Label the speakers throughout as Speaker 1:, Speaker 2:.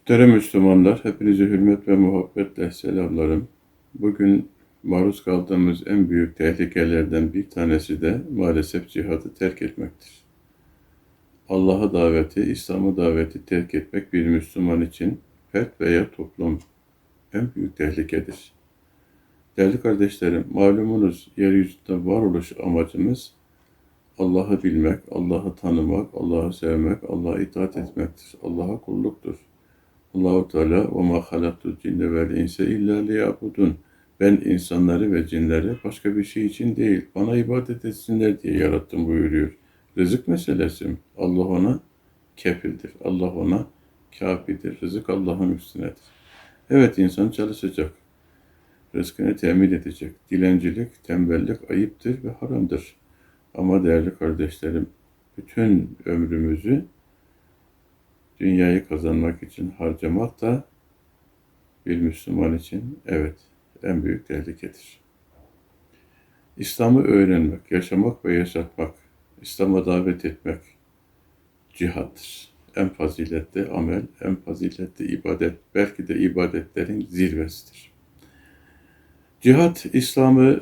Speaker 1: Muhterem Müslümanlar, hepinize hürmet ve muhabbetle selamlarım. Bugün maruz kaldığımız en büyük tehlikelerden bir tanesi de maalesef cihadı terk etmektir. Allah'a daveti, İslam'a daveti terk etmek bir Müslüman için fert veya toplum en büyük tehlikedir. Değerli kardeşlerim, malumunuz yeryüzünde varoluş amacımız Allah'ı bilmek, Allah'ı tanımak, Allah'ı sevmek, Allah'a itaat etmektir. Allah'a kulluktur. Allahu Teala ve ma halaktul cinne vel insa illa liyabudun. Ben insanları ve cinleri başka bir şey için değil, bana ibadet etsinler diye yarattım buyuruyor. Rızık meselesi? Allah ona kefildir. Allah ona kafidir. Rızık Allah'ın üstünedir. Evet insan çalışacak. Rızkını temin edecek. Dilencilik, tembellik ayıptır ve haramdır. Ama değerli kardeşlerim, bütün ömrümüzü dünyayı kazanmak için harcamak da bir Müslüman için evet en büyük tehlikedir. İslam'ı öğrenmek, yaşamak ve yaşatmak, İslam'a davet etmek cihattır. En faziletli amel, en faziletli ibadet, belki de ibadetlerin zirvesidir. Cihat, İslam'ı,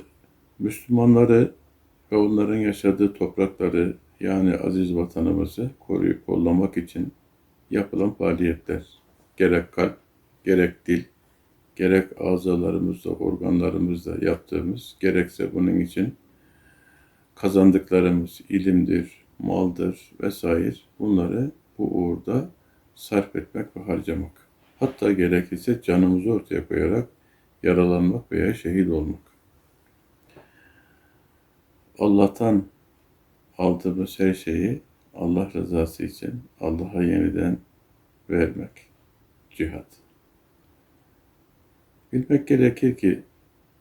Speaker 1: Müslümanları ve onların yaşadığı toprakları yani aziz vatanımızı koruyup kollamak için yapılan faaliyetler. Gerek kalp, gerek dil, gerek azalarımızda, organlarımızda yaptığımız, gerekse bunun için kazandıklarımız ilimdir, maldır vesaire bunları bu uğurda sarf etmek ve harcamak. Hatta gerekirse canımızı ortaya koyarak yaralanmak veya şehit olmak. Allah'tan aldığımız her şeyi Allah rızası için Allah'a yeniden vermek. Cihat. Bilmek gerekir ki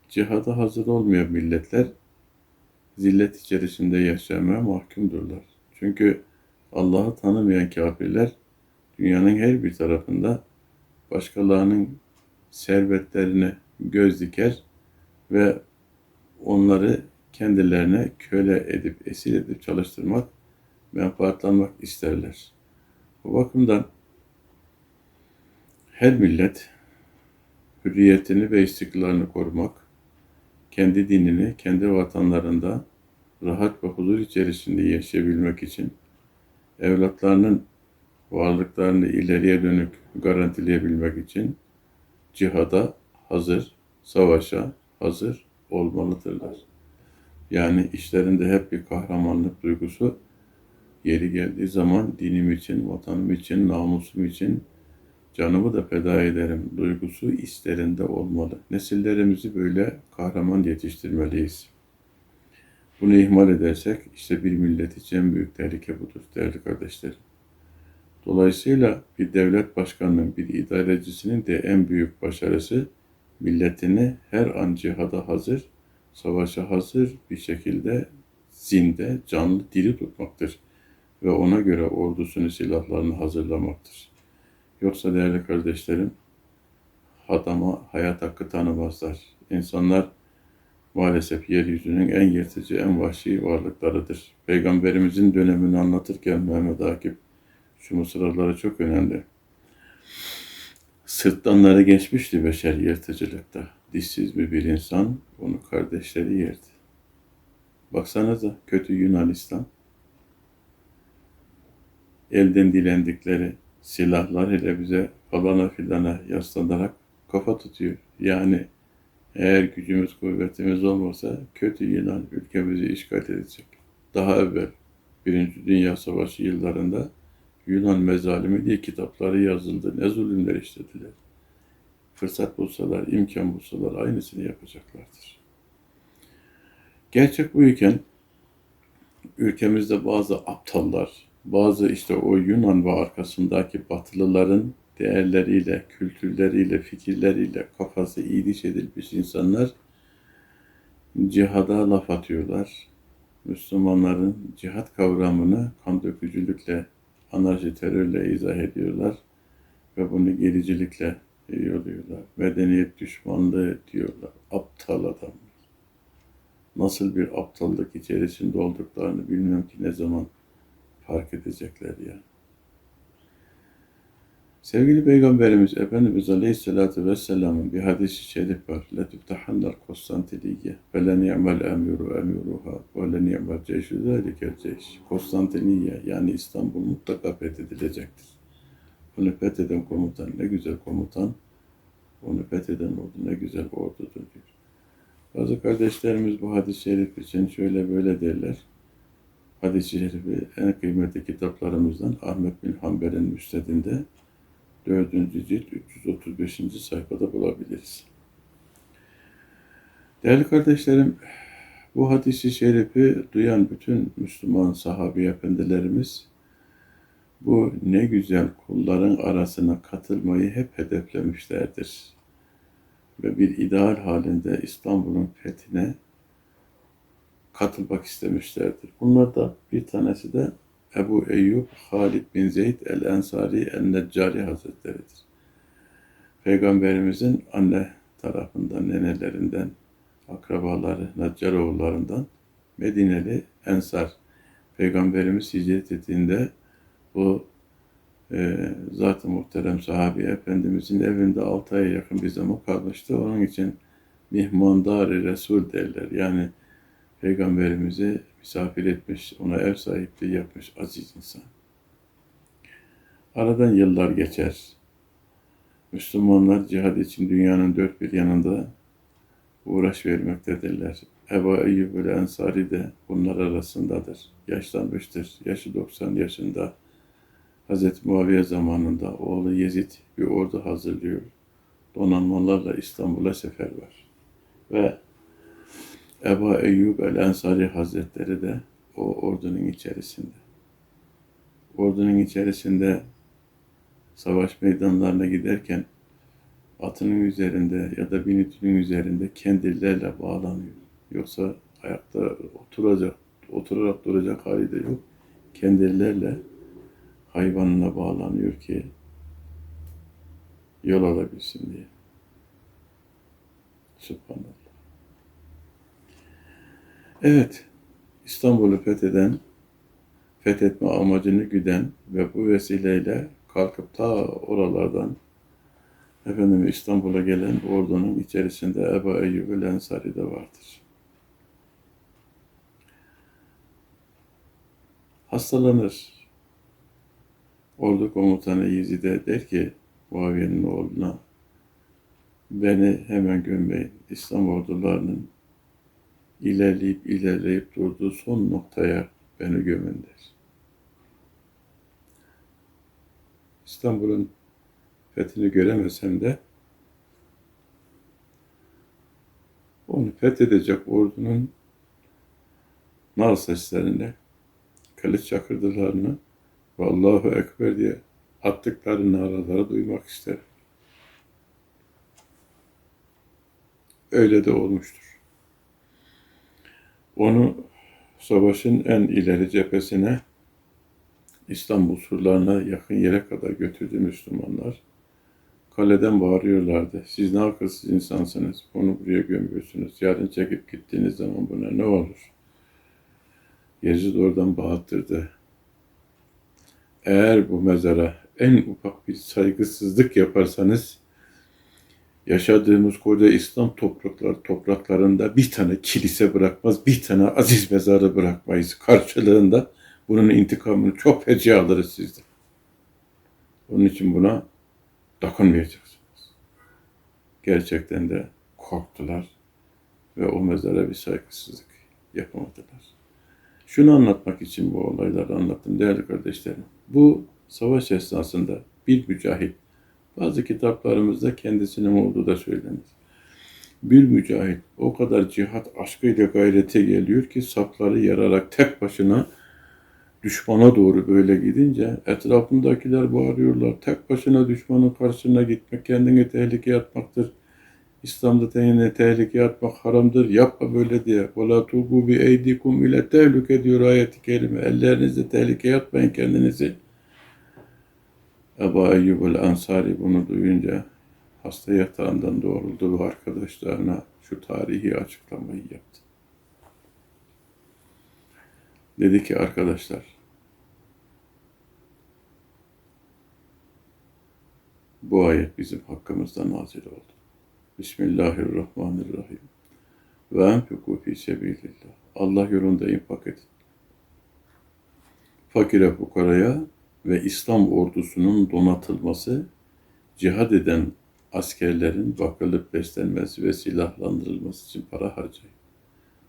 Speaker 1: cihada hazır olmayan milletler zillet içerisinde yaşamaya mahkumdurlar. Çünkü Allah'ı tanımayan kafirler dünyanın her bir tarafında başkalarının servetlerine göz diker ve onları kendilerine köle edip, esir edip çalıştırmak, menfaatlanmak isterler. Bu bakımdan her millet hürriyetini ve istiklalini korumak, kendi dinini, kendi vatanlarında rahat ve huzur içerisinde yaşayabilmek için evlatlarının varlıklarını ileriye dönük garantileyebilmek için cihada hazır, savaşa hazır olmalıdırlar. Yani işlerinde hep bir kahramanlık duygusu yeri geldiği zaman dinim için, vatanım için, namusum için canımı da feda ederim duygusu işlerinde olmalı. Nesillerimizi böyle kahraman yetiştirmeliyiz. Bunu ihmal edersek işte bir millet için büyük tehlike budur değerli kardeşlerim. Dolayısıyla bir devlet başkanının, bir idarecisinin de en büyük başarısı milletini her an cihada hazır, savaşa hazır bir şekilde zinde, canlı, diri tutmaktır. Ve ona göre ordusunu, silahlarını hazırlamaktır. Yoksa değerli kardeşlerim, adama hayat hakkı tanımazlar. İnsanlar maalesef yeryüzünün en yırtıcı, en vahşi varlıklarıdır. Peygamberimizin dönemini anlatırken Mehmet Akif şu mısraları çok önemli. Sırtlanları geçmişti beşer yırtıcılıkta. Dişsiz mi bir insan, onu kardeşleri yerdi. Baksanıza kötü Yunanistan. Elden dilendikleri silahlar ile bize falana filana yaslanarak kafa tutuyor. Yani eğer gücümüz, kuvvetimiz olmasa kötü Yunan ülkemizi işgal edecek. Daha evvel Birinci Dünya Savaşı yıllarında Yunan mezalimi diye kitapları yazıldı. Ne zulümler işlediler. Fırsat bulsalar, imkan bulsalar aynısını yapacaklardır. Gerçek bu iken ülkemizde bazı aptallar, bazı işte o Yunan ve arkasındaki Batılıların değerleriyle, kültürleriyle, fikirleriyle kafası iyiliş edilmiş insanlar cihada laf atıyorlar. Müslümanların cihat kavramını kan dökücülükle, anarşi terörle izah ediyorlar ve bunu gericilikle yoluyorlar. Medeniyet düşmanlığı diyorlar. Aptal adamlar. Nasıl bir aptallık içerisinde olduklarını bilmiyorum ki ne zaman fark edecekler ya. Sevgili Peygamberimiz Efendimiz Aleyhisselatü Vesselam'ın bir hadisi şerif var. لَتُبْتَحَنَّ الْقُسْطَنْتِلِيَّ فَلَنِعْمَ الْاَمِرُ اَمِرُهَا وَلَنِعْمَ الْجَيْشُ ذَٰلِكَ الْجَيْشِ Konstantiniye yani İstanbul mutlaka fethedilecektir. Bunu fetheden komutan ne güzel komutan, onu fetheden ordu ne güzel ordudur diyor. Bazı kardeşlerimiz bu hadis-i şerif için şöyle böyle derler. Hadis-i şerifi en kıymetli kitaplarımızdan Ahmet bin Hanbel'in müstedinde 4. cilt 335. sayfada bulabiliriz. Değerli kardeşlerim, bu hadisi şerifi duyan bütün Müslüman sahabi efendilerimiz bu ne güzel kulların arasına katılmayı hep hedeflemişlerdir. Ve bir ideal halinde İstanbul'un fethine katılmak istemişlerdir. Bunlardan bir tanesi de Ebu Eyyub Halid bin Zeyd el-Ensari el-Neccari Hazretleri'dir. Peygamberimizin anne tarafından, nenelerinden, akrabaları, Neccaroğullarından Medineli Ensar. Peygamberimiz hicret ettiğinde bu e, zat-ı muhterem sahabi Efendimizin evinde 6 aya yakın bir zaman kalmıştı. Onun için mihmandar Resul derler. Yani Peygamberimizi misafir etmiş, ona ev sahipliği yapmış aziz insan. Aradan yıllar geçer. Müslümanlar cihad için dünyanın dört bir yanında uğraş vermektedirler. Ebu Eyyub el Ensari de bunlar arasındadır. Yaşlanmıştır. Yaşı 90 yaşında. Hz. Muaviye zamanında oğlu Yezid bir ordu hazırlıyor. Donanmalarla İstanbul'a sefer var. Ve Ebu Eyyub el-Ensari Hazretleri de o ordunun içerisinde. Ordunun içerisinde savaş meydanlarına giderken atının üzerinde ya da binitinin üzerinde kendillerle bağlanıyor. Yoksa ayakta oturacak, oturarak duracak hali de yok. Kendillerle hayvanına bağlanıyor ki yol alabilsin diye. Subhanallah. Evet, İstanbul'u fetheden, fethetme amacını güden ve bu vesileyle kalkıp ta oralardan efendim İstanbul'a gelen ordunun içerisinde Ebu Eyyub Ensari de vardır. Hastalanır. Ordu komutanı Yezid'e der ki Muaviye'nin oğluna beni hemen gömmeyin. İslam ordularının ilerleyip ilerleyip durduğu son noktaya beni gömün der. İstanbul'un fethini göremesem de onu fethedecek ordunun nar seslerini, kılıç çakırdılarını ve Allahu Ekber diye attıkları naraları duymak isterim. Öyle de olmuştur. Onu savaşın en ileri cephesine İstanbul surlarına yakın yere kadar götürdü Müslümanlar. Kaleden bağırıyorlardı. Siz ne akılsız insansınız. Bunu buraya gömüyorsunuz. Yarın çekip gittiğiniz zaman buna ne olur? Yezid oradan bağıttırdı. Eğer bu mezara en ufak bir saygısızlık yaparsanız yaşadığımız koca İslam topraklar topraklarında bir tane kilise bırakmaz, bir tane aziz mezarı bırakmayız. Karşılığında bunun intikamını çok feci alırız sizden. Onun için buna dokunmayacaksınız. Gerçekten de korktular ve o mezara bir saygısızlık yapamadılar. Şunu anlatmak için bu olayları anlattım değerli kardeşlerim. Bu savaş esnasında bir mücahit bazı kitaplarımızda kendisinin olduğu da söylenir. Bir mücahit o kadar cihat aşkıyla gayrete geliyor ki sapları yararak tek başına düşmana doğru böyle gidince etrafındakiler bağırıyorlar. Tek başına düşmanın karşısına gitmek kendini tehlikeye atmaktır. İslam'da kendini tehlikeye atmak haramdır. Yapma böyle diye. وَلَا تُلْقُوا بِاَيْدِكُمْ ile tehlike ediyor ayeti kerime. Ellerinizle tehlikeye atmayın kendinizi. Ebu Eyyub el-Ansari bunu duyunca hasta yatağından doğruldu ve arkadaşlarına şu tarihi açıklamayı yaptı. Dedi ki arkadaşlar, Bu ayet bizim hakkımızda nazil oldu. Bismillahirrahmanirrahim. Ve enfiku fi sebilillah. Allah yolunda infak edin. Fakire fukaraya ve İslam ordusunun donatılması, cihad eden askerlerin bakılıp beslenmesi ve silahlandırılması için para harcayın.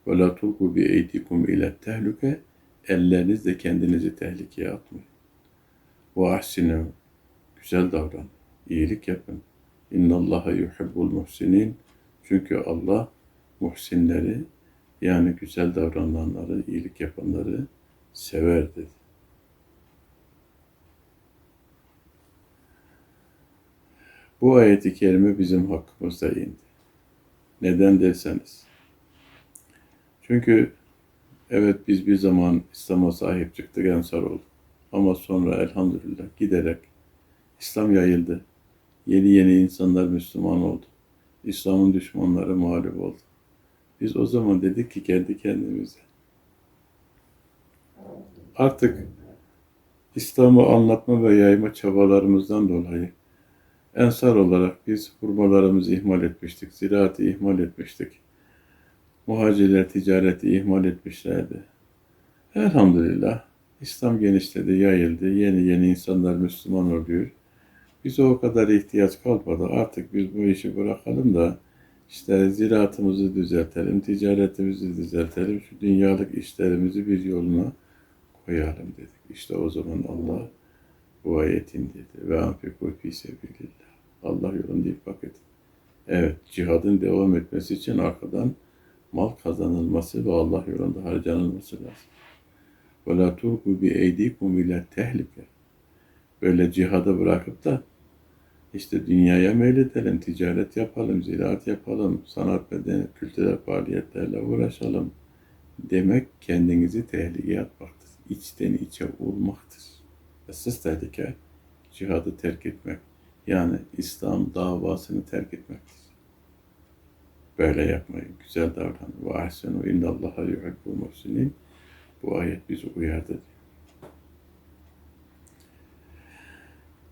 Speaker 1: Ve la tulku bi eydikum ile tehlike, ellerinizle kendinizi tehlikeye atmayın. Ve ahsinu, güzel davran, iyilik yapın. İnna Allaha yuhibbul muhsinin. Çünkü Allah muhsinleri yani güzel davrananları, iyilik yapanları sever dedi. Bu ayeti kerime bizim hakkımızda indi. Neden derseniz. Çünkü evet biz bir zaman İslam'a sahip çıktık, ensar olduk. Ama sonra elhamdülillah giderek İslam yayıldı. Yeni yeni insanlar Müslüman oldu. İslam'ın düşmanları mağlup oldu. Biz o zaman dedik ki kendi kendimize. Artık İslam'ı anlatma ve yayma çabalarımızdan dolayı ensar olarak biz hurmalarımızı ihmal etmiştik, ziraatı ihmal etmiştik. Muhacirler ticareti ihmal etmişlerdi. Elhamdülillah İslam genişledi, yayıldı. Yeni yeni insanlar Müslüman oluyor. Bize o kadar ihtiyaç kalmadı. Artık biz bu işi bırakalım da işte ziraatımızı düzeltelim, ticaretimizi düzeltelim, şu dünyalık işlerimizi bir yoluna koyalım dedik. İşte o zaman Allah bu ayetin dedi. Ve anfiku fi sebilillah. Allah yolunda infak edin. Evet, cihadın devam etmesi için arkadan mal kazanılması ve Allah yolunda harcanılması lazım. Ve la tulku bi eydikum ile tehlike. Böyle cihadı bırakıp da işte dünyaya meyledelim, ticaret yapalım, ziraat yapalım, sanat bedeni, kültürel faaliyetlerle uğraşalım demek kendinizi tehlikeye atmaktır. İçten içe olmaktır. Esas tehlike cihadı terk etmek. Yani İslam davasını terk etmektir. Böyle yapmayın. Güzel davranın. Ve ahsenu innallaha yuhibbul muhsinin. Bu ayet bizi uyardı.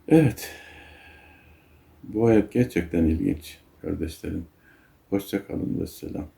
Speaker 1: Evet. Bu ayet gerçekten ilginç kardeşlerim. Hoşça kalın ve selam.